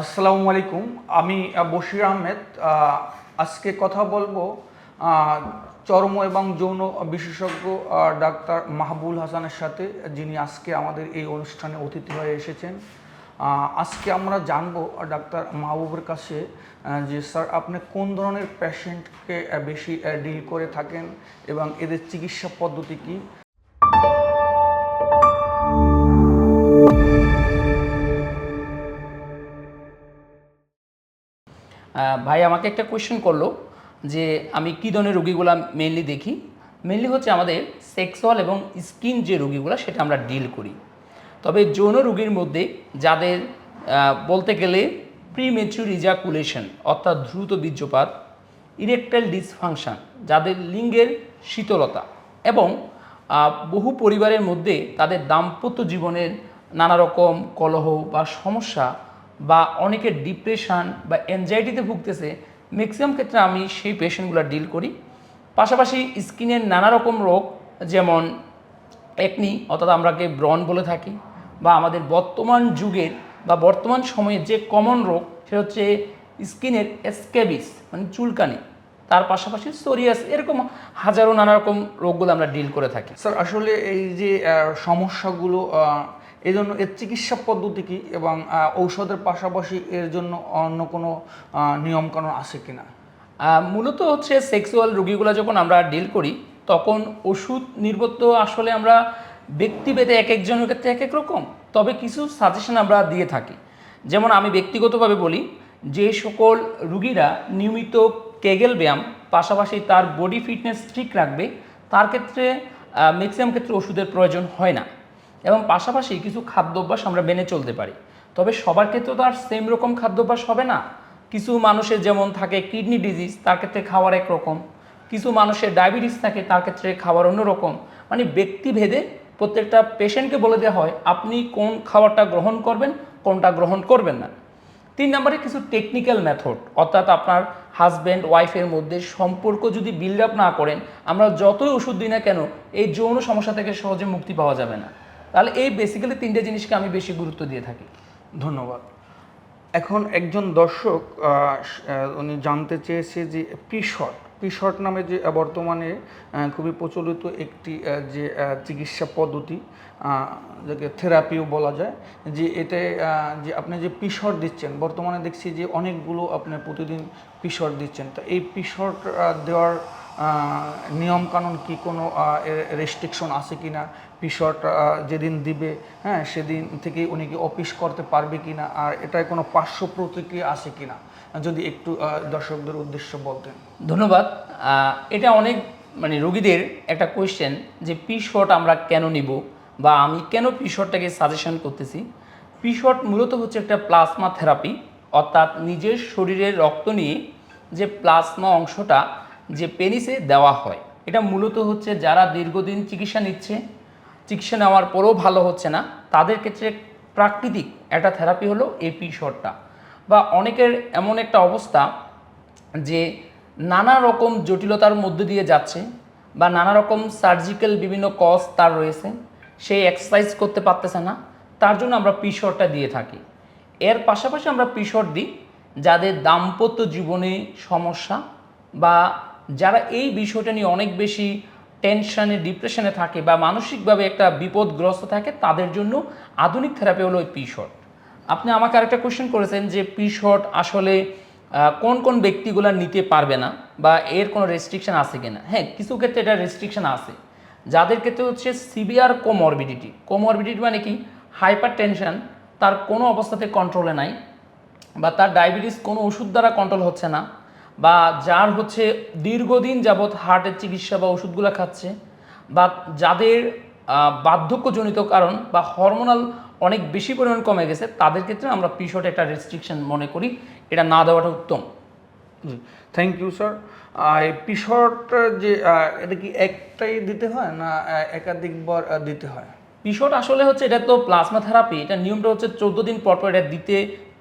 আসসালামু আলাইকুম, আমি বশির আহমেদ। আজকে কথা বলব চর্ম এবং যৌন বিশেষজ্ঞ ডাক্তার মাহবুল হাসানের সাথে, যিনি আজকে আমাদের এই অনুষ্ঠানে অতিথি হয়ে এসেছেন। আজকে আমরা জানব ডাক্তার মাহবুবের কাছে যে, স্যার, আপনি কোন ধরনের পেশেন্টকে বেশি ডিল করে থাকেন এবং এদের চিকিৎসা পদ্ধতি কী? ভাই আমাকে একটা কোয়েশ্চেন করল যে আমি কী ধরনের রোগীগুলো মেনলি দেখি? মেনলি হচ্ছে আমাদের সেক্সুয়াল এবং স্কিন যে রোগীগুলো সেটা আমরা ডিল করি। তবে যৌন রোগীর মধ্যে যাদের বলতে গেলে প্রিমেচুর ইজাকুলেশন অর্থাৎ দ্রুত বীর্যপাত ইরেকটাইল ডিসফাংশন যাদের লিঙ্গের শীতলতা এবং বহু পরিবারের মধ্যে তাদের দাম্পত্য জীবনের নানা রকম কলহ বা সমস্যা বা অনেকের ডিপ্রেশন বা অ্যাংজাইটিতে ভুগতেছে ম্যাক্সিমাম ক্ষেত্রে আমি সেই পেশেন্টগুলো ডিল করি। পাশাপাশি স্কিনের নানা রকম রোগ, যেমন একনি অর্থাৎ আমরাকে ব্রন বলে থাকি, বা আমাদের বর্তমান যুগের বা বর্তমান সময়ে যে কমন রোগ, সেটা হচ্ছে স্কিনের স্ক্যাবিস মানে চুলকানি। তার পাশাপাশি সোরিয়াস এরকম হাজারো নানা রকম রোগগুলো আমরা ডিল করে থাকি। স্যার আসলে এই যে সমস্যাগুলো এই জন্য এর চিকিৎসা পদ্ধতি কি এবং ঔষধের পাশাপাশি এর জন্য অন্য কোনো নিয়মকানুন আছে কি না মূলত হচ্ছে সেক্সুয়াল রোগীগুলো যখন আমরা ডিল করি, তখন ওষুধ নির্গত আসলে আমরা ব্যক্তিভেদে এক একজনের ক্ষেত্রে এক এক রকম। তবে কিছু সাজেশন আমরা দিয়ে থাকি। যেমন আমি ব্যক্তিগতভাবে বলি, যে সকল রুগীরা নিয়মিত কেগেল ব্যায়াম, পাশাপাশি তার বডি ফিটনেস ঠিক রাখবে, তার ক্ষেত্রে ম্যাক্সিমাম ক্ষেত্রে ওষুধের প্রয়োজন হয় না। এবং পাশাপাশি কিছু খাদ্যাভ্যাস আমরা মেনে চলতে পারি। তবে সবার ক্ষেত্রে তো আর সেম রকম খাদ্যাভ্যাস হবে না। কিছু মানুষের যেমন থাকে কিডনি ডিজিজ তার ক্ষেত্রে খাওয়ার একরকম কিছু মানুষের ডায়াবেটিস থাকে, তার ক্ষেত্রে খাবার অন্যরকম মানে ব্যক্তিভেদে প্রত্যেকটা পেশেন্টকে বলে দেওয়া হয়, আপনি কোন খাবারটা গ্রহণ করবেন, কোনটা গ্রহণ করবেন না। তিন নম্বরে কিছু টেকনিক্যাল মেথড অর্থাৎ আপনার হাজব্যান্ড ওয়াইফের মধ্যে সম্পর্ক যদি বিল্ড আপ না করেন, আমরা যতই ওষুধ দিই না কেন, এই যৌন সমস্যা থেকে সহজে মুক্তি পাওয়া যাবে না। তাহলে এই বেসিক্যালি তিনটে জিনিসকে আমি বেশি গুরুত্ব দিয়ে থাকি। ধন্যবাদ। এখন একজন দর্শক উনি জানতে চেয়েছে যে পিশট পিশট নামে যে বর্তমানে খুবই প্রচলিত একটি যে চিকিৎসা পদ্ধতি যাকে থেরাপিও বলা যায়, যে এটাই যে আপনি যে পিশট দিচ্ছেন, বর্তমানে দেখছি যে অনেকগুলো আপনি প্রতিদিন পিশট দিচ্ছেন। তো এই পিশট দেওয়ার নিয়মকানুন কি কোনো রেস্ট্রিকশন আছে কি না পিশট যেদিন দিবে হ্যাঁ সেদিন থেকে উনি কি অফিস করতে পারবে কি না আর এটায় কোনো পার্শ্ব প্রতিক্রিয়া আছে কি না যদি একটু দর্শকদের উদ্দেশ্য বলতেন। ধন্যবাদ। এটা অনেক মানে রোগীদের একটা কোয়েশ্চেন যে পি শট আমরা কেন নিব বা আমি কেন পি শটটাকে সাজেশন করতেছি? পি শট মূলত হচ্ছে একটা প্লাজমা থেরাপি অর্থাৎ নিজের শরীরের রক্ত নিয়ে যে প্লাজমা অংশটা যে পেনিসে দেওয়া হয়। এটা মূলত হচ্ছে যারা দীর্ঘদিন চিকিৎসা নিচ্ছে, চিকিৎসা নেওয়ার পরেও ভালো হচ্ছে না, তাদের ক্ষেত্রে প্রাকৃতিক একটা থেরাপি হলো এই পি শটটা বা অনেকের এমন একটা অবস্থা যে নানা রকম জটিলতার মধ্যে দিয়ে যাচ্ছে বা নানা রকম সার্জিক্যাল বিভিন্ন কজ তার রয়েছে সেই এক্সারসাইজ করতে পারতেছে না, তার জন্য আমরা পিশরটা দিয়ে থাকি। এর পাশাপাশি আমরা পিশর দিই যাদের দাম্পত্য জীবনে সমস্যা বা যারা এই বিষয়টা নিয়ে অনেক বেশি টেনশনে ডিপ্রেশনে থাকে বা মানসিকভাবে একটা বিপদগ্রস্ত থাকে, তাদের জন্য আধুনিক থেরাপি হলো ওই পিশট আপনি আমাকে আরেকটা কোশ্চেন করেছেন যে পি শট আসলে কোন কোন ব্যক্তিগুলো নিতে পারবে না বা এর কোনো রেস্ট্রিকশন আছে কিনা? হ্যাঁ কিছু ক্ষেত্রে এটা রেস্ট্রিকশন আছে। যাদের ক্ষেত্রে হচ্ছে সিভিয়ার কোমরবিডিটি কোমরবিডিটি মানে কি? হাইপার টেনশন তার কোনো অবস্থাতে কন্ট্রোলে নাই বা তার ডায়াবেটিস কোনো ওষুধ দ্বারা কন্ট্রোল হচ্ছে না বা যার হচ্ছে দীর্ঘদিন যাবৎ হার্টের চিকিৎসা বা ওষুধগুলো খাচ্ছে বা যাদের বার্ধক্যজনিত কারণ বা হরমোনাল অনেক বেশি পরিমাণ কমে গেছে তাদের ক্ষেত্রে আমরা পিশট একটা রেস্ট্রিকশন মনে করি। এটা না দেওয়াটা উত্তম। জি থ্যাংক ইউ স্যার এই পিশট যে এটা কি একটাই দিতে হয় না একাধিকবার দিতে হয়? পিশট আসলে হচ্ছে এটা তো প্লাজমা থেরাপি এটা নিয়মটা হচ্ছে চোদ্দ দিন পর পর এটা দিতে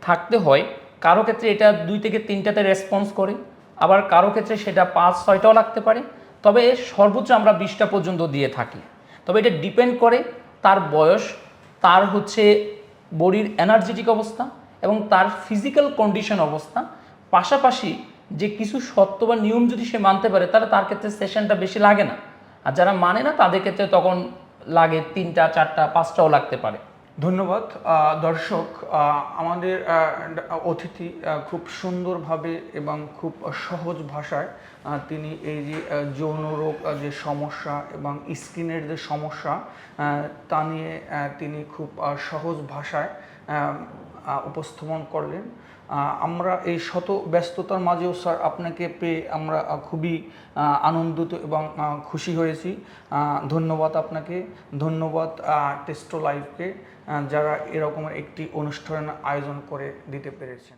থাকতে হয়। কারও ক্ষেত্রে এটা দুই থেকে তিনটাতে রেসপন্স করে, আবার কারও ক্ষেত্রে সেটা পাঁচ, ছয়টাও লাগতে পারে। তবে সর্বোচ্চ আমরা বিশটা পর্যন্ত দিয়ে থাকি। তবে এটা ডিপেন্ড করে তার বয়স, তার হচ্ছে বডির এনার্জেটিক অবস্থা এবং তার ফিজিক্যাল কন্ডিশন অবস্থা। পাশাপাশি যে কিছু সত্য বা নিয়ম যদি সে মানতে পারে, তাহলে তার ক্ষেত্রে সেশনটা বেশি লাগে না। আর যারা মানে না, তাদের ক্ষেত্রে তখন লাগে তিনটা, চারটা, পাঁচটাও লাগতে পারে। ধন্যবাদ। দর্শক আমাদের অতিথি খুব সুন্দরভাবে এবং খুব সহজ ভাষায় তিনি এই যে যৌন রোগ যে সমস্যা এবং স্কিনের যে সমস্যা তা নিয়ে তিনি খুব সহজ ভাষায় উপস্থাপন করলেন। আমরা এই শত ব্যস্ততার মাঝেও, স্যার, আপনাকে পেয়ে আমরা খুবই আনন্দিত এবং খুশি হয়েছি। ধন্যবাদ আপনাকে। ধন্যবাদ টেস্টো লাইভকে যারা এরকম একটি অনুষ্ঠান আয়োজন করে দিতে পেরেছেন।